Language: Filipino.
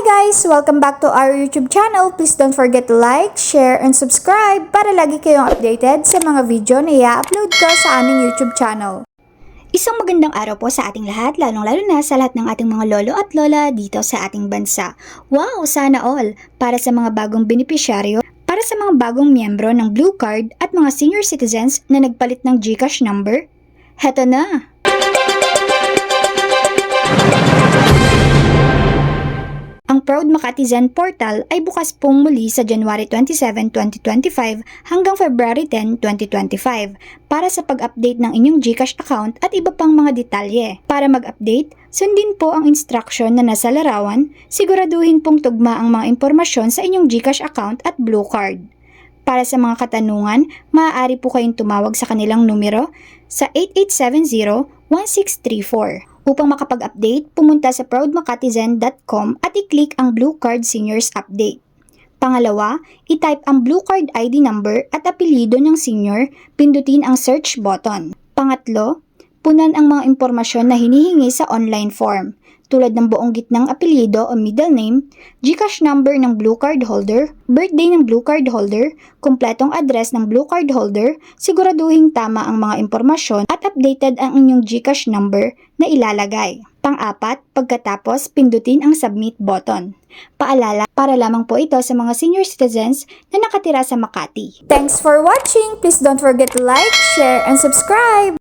guys! Welcome back to our YouTube channel. Please don't forget to like, share, and subscribe para lagi kayong updated sa mga video na i-upload ko sa aming YouTube channel. Isang magandang araw po sa ating lahat, lalong-lalo na sa lahat ng ating mga lolo at lola dito sa ating bansa. Wow, sana all! Para sa mga bagong benepisyaryo, para sa mga bagong miyembro ng Blue Card at mga senior citizens na nagpalit ng GCash number, heto na! Proud Makati Zen Portal ay bukas pong muli sa January 27, 2025 hanggang February 10, 2025 para sa pag-update ng inyong GCash account at iba pang mga detalye. Para mag-update, sundin po ang instruction na nasa larawan, siguraduhin pong tugma ang mga impormasyon sa inyong GCash account at Blue Card. Para sa mga katanungan, maaari po kayong tumawag sa kanilang numero sa 8870-1634. Upang makapag-update, pumunta sa proudmakatizen.com at i-click ang Blue Card Seniors Update. Pangalawa, i-type ang Blue Card ID number at apelyido ng senior, pindutin ang search button. Pangatlo, punan ang mga impormasyon na hinihingi sa online form, tulad ng buong gitnang apelyido o middle name, GCash number ng Blue Card holder, birthday ng Blue Card holder, kumpletong address ng Blue Card holder, siguraduhin tama ang mga impormasyon at updated ang inyong GCash number na ilalagay. Pang-apat, pagkatapos pindutin ang submit button. Paalala, para lamang po ito sa mga senior citizens na nakatira sa Makati. Thanks for watching! Please don't forget to like, share, and subscribe!